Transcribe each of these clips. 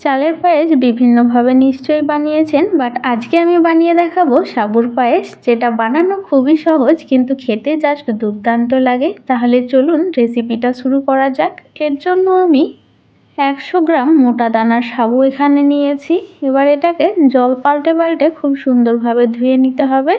চালের পায়েস বিভিন্নভাবে নিশ্চয়ই বানিয়েছেন বাট আজকে আমি বানিয়ে দেখাবো সাবুর পায়েস, যেটা বানানো খুবই সহজ, কিন্তু খেতে জাস্ট দুর্দান্ত লাগে। তাহলে চলুন রেসিপিটা শুরু করা যাক। এর জন্য আমি একশো গ্রাম মোটা দানার সাবু এখানে নিয়েছি। এবার এটাকে জল পাল্টে পাল্টে খুব সুন্দরভাবে ধুয়ে নিতে হবে।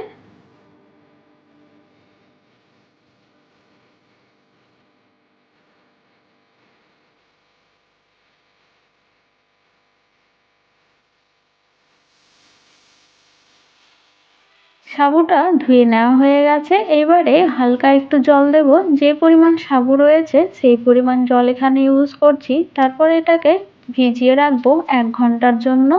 সাবুটা ধুয়ে নেওয়া হয়ে গেছে। এবারে হালকা একটু জল দেব। যে পরিমাণ সাবু রয়েছে, সেই পরিমাণ জল এখানে ইউজ করছি। তারপর এটাকে ভিজিয়ে রাখব এক ঘণ্টার জন্য।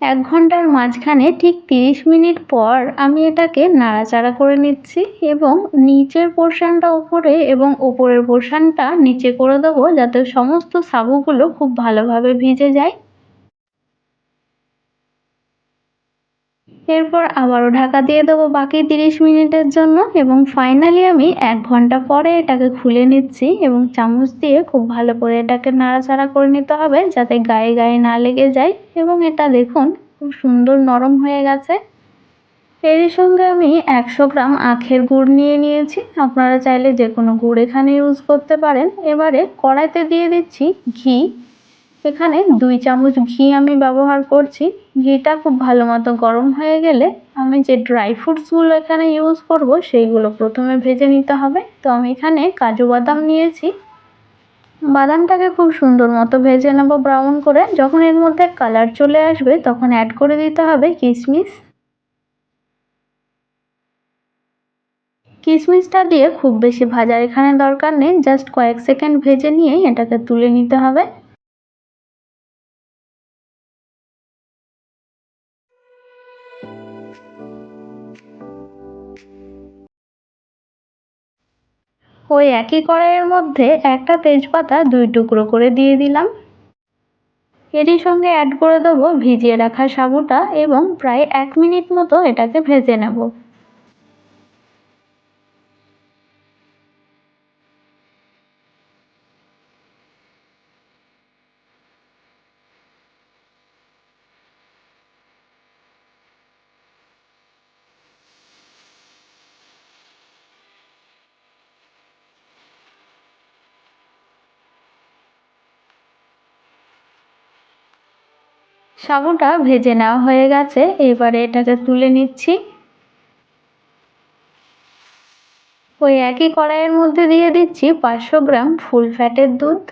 এক ঘণ্টার মাঝখানে ঠিক তিরিশ মিনিট পর আমি এটাকে নাড়াচাড়া করে নিচ্ছি এবং নিচের পোর্শনটা ওপরে এবং ওপরের পোর্শনটা নিচে করে দেবো যাতে সমস্ত সাবুগুলো খুব ভালোভাবে ভিজে যায়। এরপর আবারও ঢাকা দিয়ে দেবো বাকি তিরিশ মিনিটের জন্য এবং ফাইনালি আমি এক ঘণ্টা পরে এটাকে খুলে নিচ্ছি এবং চামচ দিয়ে খুব ভালো করে এটাকে নাড়াচাড়া করে নিতে হবে যাতে গায়ে গায়ে না লেগে যায় এবং এটা দেখুন খুব সুন্দর নরম হয়ে গেছে। এর সঙ্গে আমি একশো গ্রাম আখের গুড় নিয়ে নিয়েছি। আপনারা চাইলে যে কোনো গুড় এখানে ইউজ করতে পারেন। এবারে কড়াইতে দিয়ে দিচ্ছি ঘি। এখানে দুই চামচ ঘি আমি ব্যবহার করছি। ঘিটা খুব ভালো মতো গরম হয়ে গেলে আমি যে ড্রাই ফ্রুটসগুলো এখানে ইউজ করব, সেইগুলো প্রথমে ভেজে নিতে হবে। তো আমি এখানে কাজু বাদাম নিয়েছি। বাদামটাকে খুব সুন্দর মতো ভেজে নেব ব্রাউন করে। যখন এর মধ্যে কালার চলে আসবে, তখন অ্যাড করে দিতে হবে কিশমিশ কিশমিশটা দিয়ে খুব বেশি ভাজার এখানে দরকার নেই। জাস্ট কয়েক সেকেন্ড ভেজে নিয়েই এটাকে তুলে নিতে হবে। ওই একই কড়াইয়ের মধ্যে একটা তেজপাতা দুই টুকরো করে দিয়ে দিলাম। এরই সঙ্গে অ্যাড করে দেবো ভিজিয়ে রাখা সাবুটা এবং প্রায় এক মিনিট মতো এটাকে ভেজে নেব। সাবুটা ভেজে নেওয়া হয়ে গেছে। এবারে এটাকে তুলে নিচ্ছি। ওই একই কড়াইয়ের মধ্যে দিয়ে দিচ্ছি পাঁচশো গ্রাম ফুল ফ্যাটের দুধ।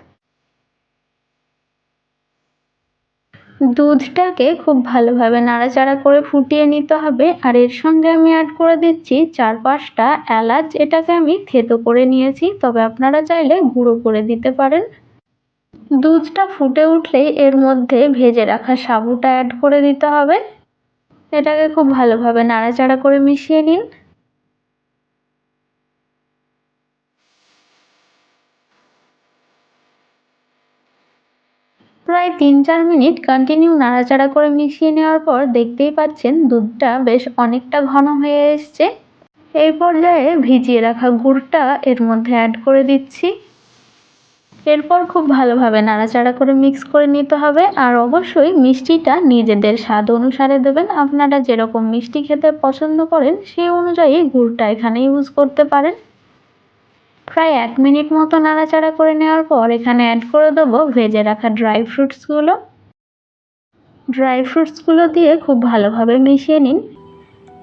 দুধটাকে খুব ভালোভাবে নাড়াচাড়া করে ফুটিয়ে নিতে হবে। আর এর সঙ্গে আমি অ্যাড করে দিচ্ছি চার পাঁচটা এলাচ। এটাকে আমি থেতো করে নিয়েছি। তবে আপনারা চাইলে গুঁড়ো করে দিতে পারেন। দুধটা ফুটে উঠলেই এর মধ্যে ভেজে রাখা সাবুটা অ্যাড করে দিতে হবে। এটাকে খুব ভালোভাবে নাড়াচাড়া করে মিশিয়ে নিন। প্রায় তিন চার মিনিট কন্টিনিউ নাড়াচাড়া করে মিশিয়ে নেওয়ার পর দেখতেই পাচ্ছেন দুধটা বেশ অনেকটা ঘন হয়ে এসছে। এই পর্যায়ে ভিজিয়ে রাখা গুড়টা এর মধ্যে অ্যাড করে দিচ্ছি। এরপর খুব ভালোভাবে নাড়াচাড়া করে মিক্স করে নিতে হবে। আর অবশ্যই মিষ্টিটা নিজেদের স্বাদ অনুসারে দেবেন। আপনারা যেরকম মিষ্টি খেতে পছন্দ করেন, সেই অনুযায়ী গুড়টা এখানে ইউজ করতে পারেন। প্রায় এক মিনিট মতো নাড়াচাড়া করে নেওয়ার পর এখানে অ্যাড করে দেবো ভেজে রাখা ড্রাই ফ্রুটসগুলো ড্রাই ফ্রুটসগুলো দিয়ে খুব ভালোভাবে মিশিয়ে নিন।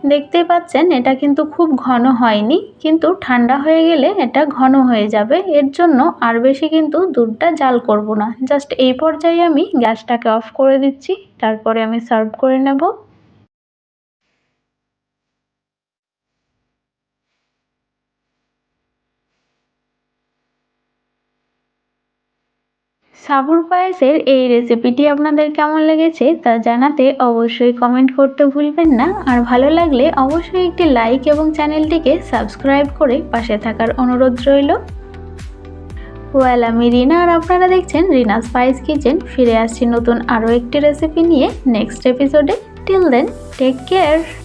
দেখতেই পাচ্ছেন, এটা কিন্তু খুব ঘন হয়নি, কিন্তু ঠান্ডা হয়ে গেলে এটা ঘন হয়ে যাবে। এর জন্য আর বেশি কিন্তু দুধটা জাল করব না। জাস্ট এই পর্যায়ে আমি গ্যাসটাকে অফ করে দিচ্ছি, তারপরে আমি সার্ভ করে নেব। সাবুর পায়েসের এই রেসিপিটি আপনাদের কেমন লেগেছে তা জানাতে অবশ্যই কমেন্ট করতে ভুলবেন না। আর ভালো লাগলে অবশ্যই একটি লাইক এবং চ্যানেলটিকে সাবস্ক্রাইব করে পাশে থাকার অনুরোধ রইল। ওয়েল আমি রিনা আর আপনারা দেখছেন রিনা স্পাইস কিচেন ফিরে আসছি নতুন আরও একটি রেসিপি নিয়ে নেক্সট এপিসোডে টিল দেন টেক কেয়ার